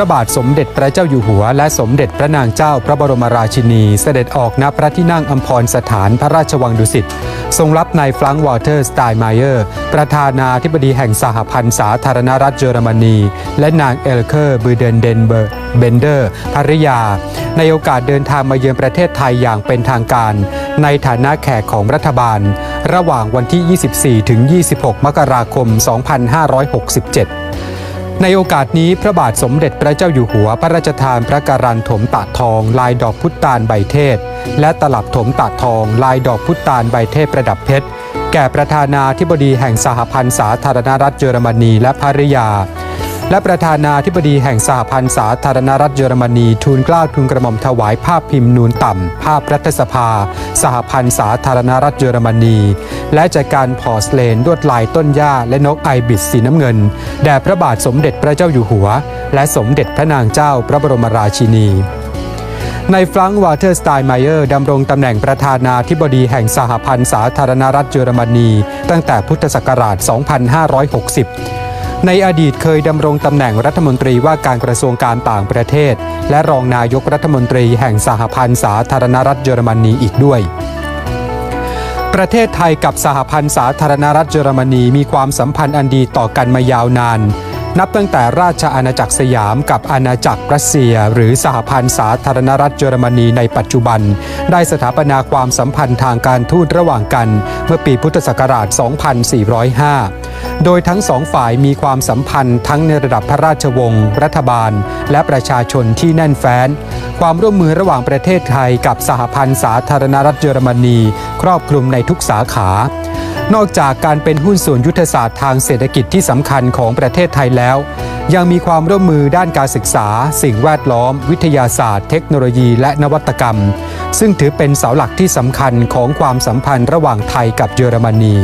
ระบาทสมเด็จพระเจ้าอยู่หัว และสมเด็จพระนางเจ้าพระบรมราชินี เสด็จออกณพระที่นั่งอัมพรสถานพระราชวังดุสิตทรงรับนายฟรังก์วอเตอร์สไตน์ไมเออร์ ประธานาธิบดีแห่งสหพันธ์สาธารณรัฐเยอรมนี และนางเอลเคอร์บูเดนเดนเบอร์เบนเดอร์ภริยา ในโอกาสเดินทางมาเยือนประเทศไทยอย่างเป็นทางการ ในฐานะแขกของรัฐบาล ระหว่างวันที่ 24 ถึง 26 มกราคม 2567 ในโอกาสนี้พระบาทสมเด็จพระเจ้าอยู่หัวพระราชทานพระการันถมตาทองลายดอกพุตานใบเทศ และตลับถมตาทองลายดอกพุตานใบเทศประดับเพชร แก่ประธานาธิบดีแห่งสหพันธ์สาธารณรัฐเยอรมนีและภริยา และประธานาธิบดีแห่งสหพันธ์สาธารณรัฐเยอรมนีทูลเกล้าทูลกระหม่อมถวายภาพพิมพ์นูนต่ำ ภาพรัฐสภา สหพันธ์สาธารณรัฐเยอรมนี และจากการพอสเลนลวดลายต้นหญ้าและนกไอบิสสีน้ำเงิน แด่พระบาทสมเด็จพระเจ้าอยู่หัว และสมเด็จพระนางเจ้าพระบรมราชินีในฟรังก์วาเทอร์สไตน์ไมเออร์ดำรงตำแหน่งประธานาธิบดีแห่งสหพันธ์สาธารณรัฐเยอรมนี ตั้งแต่พุทธศักราช 2560 ในอดีตเคยดำรงตำแหน่งรัฐมนตรีว่าการกระทรวงการต่างประเทศ และรองนายกรัฐมนตรีแห่งสหพันธ์สาธารณรัฐเยอรมนีอีกด้วย ประเทศไทยกับสหพันธ์สาธารณรัฐเยอรมนีมีความสัมพันธ์อันดีต่อกันมายาวนาน นับตั้งแต่ราชอาณาจักรสยามกับอาณาจักรรัสเซีย หรือสหพันธ์สาธารณรัฐเยอรมนีในปัจจุบัน ได้สถาปนาความสัมพันธ์ทางการทูตระหว่างกัน เมื่อปีพุทธศักราช 2405 โดยทั้งสองฝ่ายมีความสัมพันธ์ทั้งในระดับพระราชวงศ์รัฐบาล และประชาชนที่แน่นแฟ้น ความร่วมมือระหว่างประเทศไทยกับสหพันธ์สาธารณรัฐเยอรมนี ครอบคลุมในทุกสาขานอกจากการเป็นหุ้นส่วนยุทธศาสตร์ทางเศรษฐกิจที่สำคัญของประเทศไทยแล้ว ยังมีความร่วมมือด้านการศึกษา สิ่งแวดล้อม วิทยาศาสตร์ เทคโนโลยีและนวัตกรรม ซึ่งถือเป็นเสาหลักที่สำคัญของความสัมพันธ์ระหว่างไทยกับเยอรมนี